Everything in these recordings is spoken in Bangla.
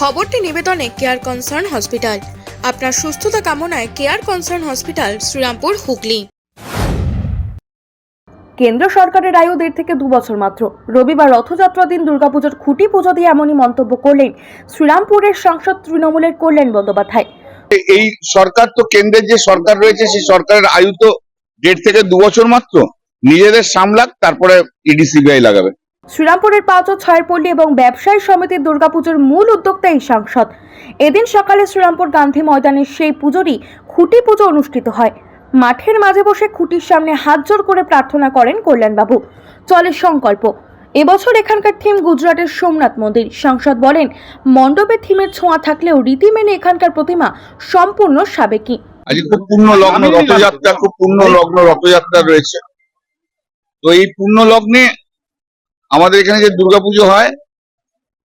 খবরটি নিবেদনে কেয়ার কনসার্ন হসপিটাল আপনার সুস্থতা কামনায় care concern hospital Serampore Hooghly. কেন্দ্র সরকারের আয়ু দেড় থেকে দু বছর মাত্র। রবিবার রথযাত্রা দিন দুর্গাপুজোর খুঁটি পুজো দিয়ে এমনই মন্তব্য করলেন শ্রীরামপুরের সাংসদ তৃণমূলের কল্যাণ বন্দ্যোপাধ্যায়। এই সরকার তো কেন্দ্রের যে সরকার রয়েছে সেই সরকারের আয়ু তো দেড় থেকে দু বছর মাত্র। নিজেদের সামলাক তারপরে ইডি সিবিআই লাগাবে। শ্রীরামপুরের পাঁচ ও ছয়ের পল্লী এবং ব্যবসায়ী সমিতির দুর্গাপুজোর মূল উদ্যোক্তা এই সাংসদ। এদিন সকালে শ্রীরামপুর গান্ধী ময়দানে সেই পুজোরই খুঁটি পুজো অনুষ্ঠিত হয়। মাঠের মাঝে বসে খুঁটির সামনে হাত জোর করে প্রার্থনা করেন কল্যাণবাবু। চলে সংকল্প। এবছর এখানকার থিম গুজরাটের সোমনাথ মন্দির। সাংসদ বলেন মণ্ডপে থিমের ছোঁয়া থাকলেও রীতি মেনে এখানকার প্রতিমা সম্পূর্ণ সাবেকি। আজকে খুব পূর্ণ লগ্ন রথযাত্রা খুব পূর্ণ লগ্ন রথযাত্রা রয়েছে। তো এই পূর্ণ লগ্নে আমাদের এখানে যে দুর্গাপুজো হয়,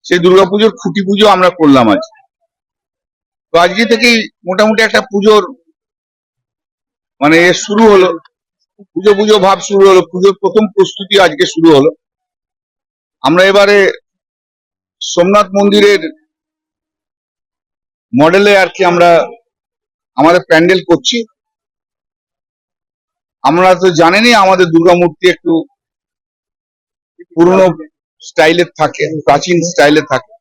সেই দুর্গাপুজোর খুঁটি পুজো আমরা করলাম আজ। তো আজকে থেকেই মোটামুটি একটা পুজোর মানে শুরু হলো। পুজো পুজো ভাব শুরু হলো। পুজোর প্রথম প্রস্তুতি আজকে শুরু হলো। আমরা এবারে সোমনাথ মন্দিরের মডেলে আর কি আমরা আমাদের প্যান্ডেল করছি। আমরা তো জানেনই আমাদের দুর্গা মূর্তি একটু পুরনো স্টাইলের থাকে, প্রাচীন স্টাইলে থাকে।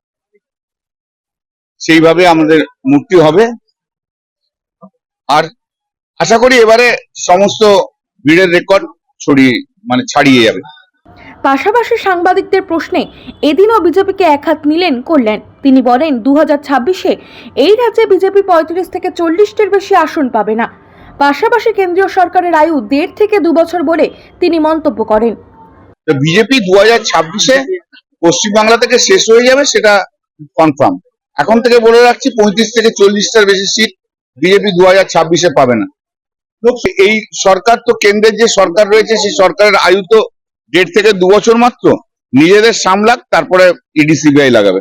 সেইভাবে আমাদের মূর্তি হবে। আর আশা করি এবারে সমস্ত ভিড়ের রেকর্ড ছড়িয়ে মানে ছাড়িয়ে যাবে। পাশাপাশি সাংবাদিকদের প্রশ্নে এদিনও বিজেপিকে একহাত নিলেন কল্যাণ। তিনি বলেন দু ছাব্বিশে এই রাজ্যে বিজেপি পঁয়ত্রিশ থেকে চল্লিশটির বেশি আসন পাবে না। পাশাপাশি কেন্দ্রীয় সরকারের আয়ু দেড় থেকে দু বছর বলে তিনি মন্তব্য করেন। বিজেপি দু হাজার ছাব্বিশে পশ্চিমবাংলা থেকে শেষ হয়ে যাবে, সেটা কনফার্ম এখন থেকে বলে রাখছি, পঁয়ত্রিশ থেকে চল্লিশটার বেশি সিট বিজেপি দু হাজার ছাব্বিশে পাবে না। এই সরকার তো কেন্দ্রের যে সরকার রয়েছে, সেই সরকারের আয়ু তো দেড় থেকে দু বছর মাত্র। নিজেদের সামলাক, তারপরে ইডি সিবিআই লাগাবে।